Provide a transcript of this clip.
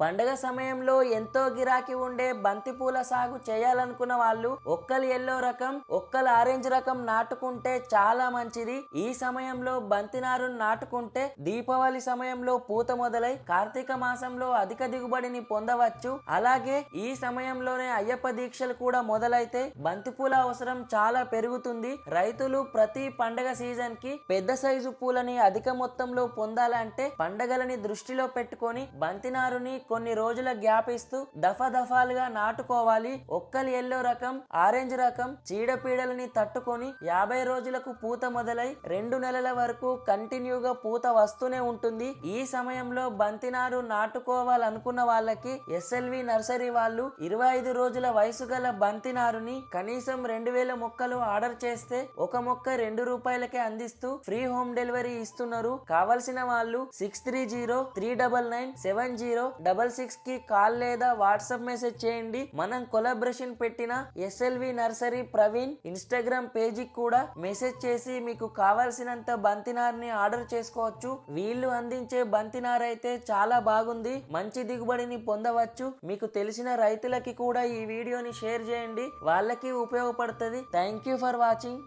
పండగ సమయంలో ఎంతో గిరాకీ ఉండే బంతిపూల సాగు చేయాలనుకున్న వాళ్ళు ఒక్కలు ఎల్లో రకం ఒక్కలు ఆరెంజ్ రకం నాటుకుంటే చాలా మంచిది. ఈ సమయంలో బంతి నారును నాటుకుంటే దీపావళి సమయంలో పూత మొదలై కార్తీక మాసంలో అధిక దిగుబడిని పొందవచ్చు. అలాగే ఈ సమయంలోనే అయ్యప్ప దీక్షలు కూడా మొదలైతే బంతిపూల అవసరం చాలా పెరుగుతుంది. రైతులు ప్రతి పండగ సీజన్కి పెద్ద సైజు పూలని అధిక మొత్తంలో పొందాలంటే పండగలని దృష్టిలో పెట్టుకొని బంతి నారుని కొన్ని రోజుల గ్యాప్ ఇస్తూ దఫా దఫాలుగా నాటుకోవాలి. ఒక్కలి ఎల్లో రకం ఆరెంజ్ రకం చీడపీడలని తట్టుకొని యాభై రోజులకు పూత మొదలై రెండు నెలల వరకు కంటిన్యూగా పూత వస్తూనే ఉంటుంది. ఈ సమయంలో బంతినారు నాటుకోవాలనుకున్న వాళ్ళకి ఎస్ఎల్వి నర్సరీ వాళ్ళు ఇరవై ఐదు రోజుల వయసు గల బంతి నారుని కనీసం రెండు వేల మొక్కలు ఆర్డర్ చేస్తే ఒక మొక్క రెండు రూపాయలకే అందిస్తూ ఫ్రీ హోమ్ డెలివరీ ఇస్తున్నారు. కావలసిన వాళ్ళు six three zero three double nine seven zero double double సిక్స్కి కాల్ లేదా వాట్సాప్ మెసేజ్ చేయండి. మనం కొలాబరేషన్ పెట్టిన ఎస్ఎల్వి నర్సరీ ప్రవీణ్ ఇన్స్టాగ్రామ్ పేజీకి కూడా మెసేజ్ చేసి మీకు కావాల్సినంత బంతినార్ని ఆర్డర్ చేసుకోవచ్చు. వీళ్ళు అందించే బంతినార్ అయితే చాలా బాగుంది. మంచి దిగుబడిని పొందవచ్చు. మీకు తెలిసిన రైతులకి కూడా ఈ వీడియోని షేర్ చేయండి. వాళ్ళకి ఉపయోగపడుతుంది. Thank you for watching.